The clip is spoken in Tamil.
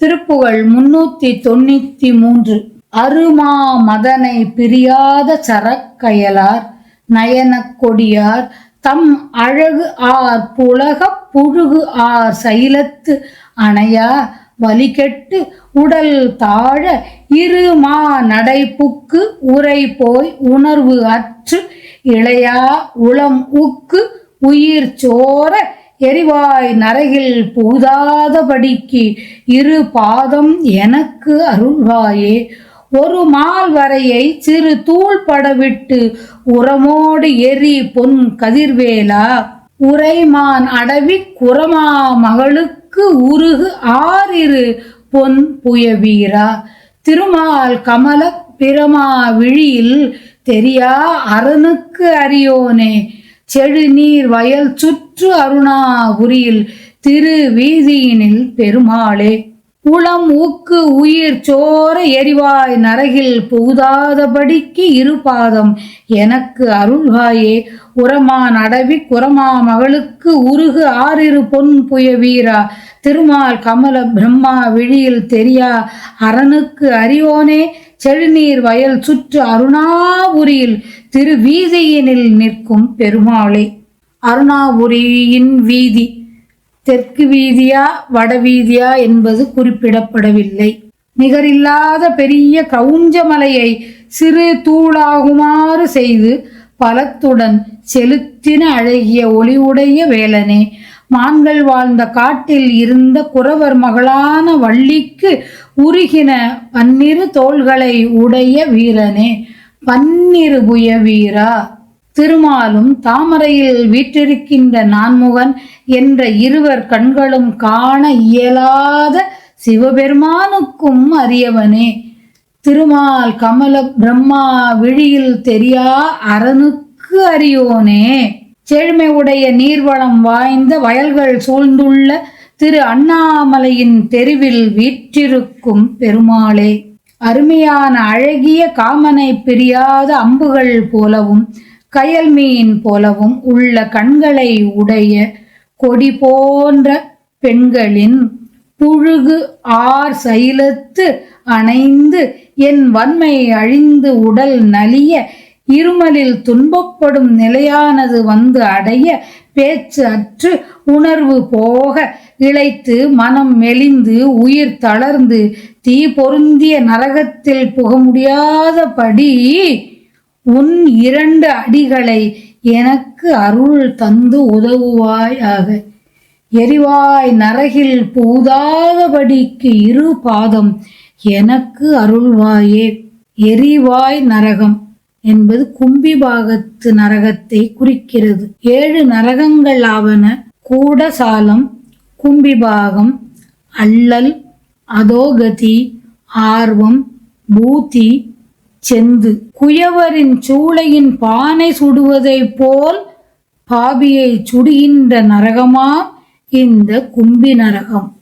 திருப்புகழ் முன்னூத்தி தொண்ணூத்தி மூன்று. அருமா மதனை பிரியாத சரக்கயலார் நயனக் கொடியார் தம் அழகு ஆர் புலகப் புழுகு ஆர் சைலத்து அணையா வலிகெட்டு உடல் தாழ இருமா நடைப்புக்கு உரை போய் உணர்வு அற்று இளையா உளம் உக்கு உயிர் சோர எரிவாய் நரகில் புகுதாதபடிக்கு இரு பாதம் எனக்கு அருள்வாயே. ஒரு மால் வரையை சிறு தூள் படவிட்டு உரமோடு எரி பொன் கதிர்வேலா. உரைமான் அடவி குரமா மகளுக்கு உருகு ஆறிரு பொன் புயவீரா. திருமால் கமல பிரமா விழியில் தெரியா அரணுக்கு அறியோனே. செழுநீர் வயல் சுற்று அருணாபுரியில் திரு வீதியினில் பெருமாளே. உளம் ஊக்கு உயிர் சோர எரிவாய் நரகில் புகுதாதபடிக்கு இருபாதம் எனக்கு அருள்வாயே. உரமா நடவி குரமா மகளுக்கு உருகு ஆறிரு பொன் புய வீரா. திருமால் கமல பிரம்மா விழியில் தெரியா. அரணுக்கு அறிவோனே செழுநீர் வயல் சுற்று அருணாபுரியில் திரு வீதியினில் நிற்கும் பெருமாளே அருணாபுரியின் வீதி தெற்கு வீதியா வட வீதியா என்பது குறிப்பிடப்படவில்லை. நிகரில்லாத பெரிய கவுஞ்சமலையை சிறு தூளாகுமாறு செய்து பலத்துடன் செலுத்தின அழகிய ஒளிவுடைய வேலனே மான்கள் வாழ்ந்த காட்டில் இருந்த குறவர் மகளான வள்ளிக்கு உருகின பன்னிரு தோள்களை உடைய வீரனே. பன்னிருபுய வீரா திருமாலும் தாமரையில் வீற்றிருக்கின்ற நான்முகன் என்ற இருவர் கண்களும் காண இயலாத சிவபெருமானுக்கும் அரியவனே. திருமால் கமல பிரம்மா விழியில் தெரியா அரணுக்கு அறியோனே செழுமை உடைய நீர்வளம் வாய்ந்த வயல்கள் சூழ்ந்துள்ள திரு அண்ணாமலையின் தெருவில் வீற்றிருக்கும் பெருமாளே. அருமையான அழகிய காமனை பிரியாத அம்புகள் போலவும் கயல் மீன் போலவும் உள்ள கண்களை உடைய கொடி போன்ற பெண்களின் புழுகு ஆர் சைலத்து அணைந்து என் வன்மை அழிந்து உடல் நலிய இருமலில் துன்பப்படும் நிலையானது வந்து அடைய பேச்சு அற்று உணர்வு போக இழைத்து மனம் மெலிந்து உயிர் தளர்ந்து தீ பொருந்திய நரகத்தில் புக முடியாதபடி உன் இரண்டு அடிகளை எனக்கு அருள் தந்து உதவுவாயாக. எரிவாய் நரகில் பூதாதபடிக்கு இரு பாதம் எனக்கு அருள்வாயே. எரிவாய் நரகம். என்பது கும்பிபாகத்து நரகத்தை குறிக்கிறது. ஏழு நரகங்கள் ஆவன கூடசாலம் கும்பிபாகம் அல்லல் அதோகதி ஆர்வம் பூத்தி செந்து. குயவரின் சூளையின் பானை சுடுவதைப் போல் பாபியை சுடுகின்ற நரகமா இந்த கும்பி நரகம்.